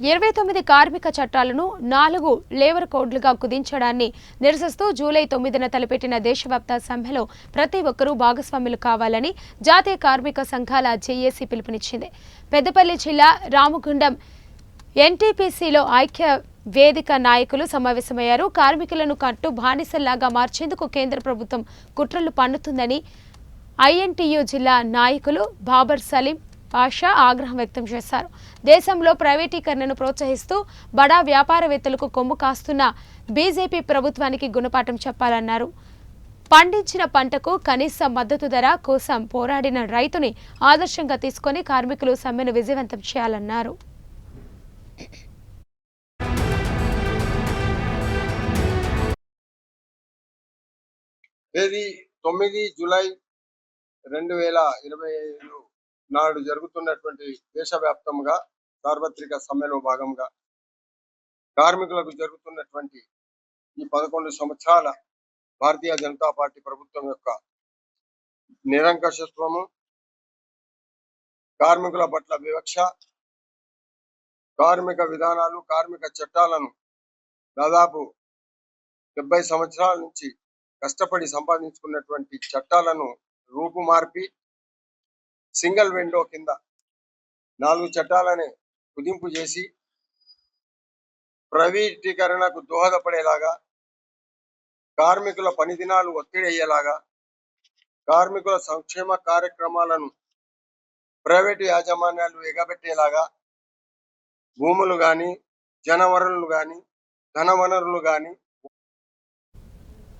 ఇరవై తొమ్మిది కార్మిక చట్టాలను నాలుగు లేబర్ కోడ్లుగా కుదించడాన్ని నిరసిస్తూ జూలై తొమ్మిదిన తలపెట్టిన దేశవ్యాప్త సమ్మెలో ప్రతి ఒక్కరూ భాగస్వాములు కావాలని జాతీయ కార్మిక సంఘాల జేఏసీ పిలుపునిచ్చింది. పెద్దపల్లి జిల్లా రామగుండం ఎన్టీపీసీలో ఐక్య వేదిక నాయకులు సమావేశమయ్యారు. కార్మికులను కట్టు బానిసల్లాగా మార్చేందుకు కేంద్ర ప్రభుత్వం కుట్రలు పన్నుతుందని ఐఎన్టీయూ జిల్లా నాయకులు బాబర్ సలీం పాషా ఆగ్రహం వ్యక్తం చేశారు. దేశంలో ప్రైవేటీకరణను ప్రోత్సహిస్తూ బడా వ్యాపారవేత్తలకు కొమ్ము కాస్తున్న బీజేపీ ప్రభుత్వానికి గుణపాఠం చెప్పాలన్నారు. పండించిన పంటకు కనీస మద్దతు ధర కోసం పోరాడిన రైతుని ఆదర్శంగా తీసుకొని కార్మికులు సమ్మెను విజయవంతం చేయాలన్నారు. తేదీ తొమ్మిది జూలై రెండు వేల ఇరవై ఐదు నాడు జరుగుతున్నటువంటి దేశవ్యాప్తంగా సార్వత్రిక సమ్మెలో భాగంగా కార్మికులకు జరుగుతున్నటువంటి ఈ పదకొండు సంవత్సరాల భారతీయ జనతా పార్టీ ప్రభుత్వం యొక్క నిరంకషత్వము కార్మికుల పట్ల వివక్ష కార్మిక విధానాలు కార్మిక చట్టాలను దాదాపు డెబ్బై సంవత్సరాల నుంచి కష్టపడి సంపాదించుకున్నటువంటి చట్టాలను రూపుమార్పి సింగిల్ విండో కింద నాలుగు చట్టాలని కుదింపు చేసి ప్రైవేటీకరణకు దోహదపడేలాగా కార్మికుల పని దినాలు ఒత్తిడి అయ్యేలాగా కార్మికుల సంక్షేమ కార్యక్రమాలను ప్రైవేటు యాజమాన్యాలు ఎగబెట్టేలాగా భూములు కానీ జనవనరులు కానీ ధన వనరులు కానీ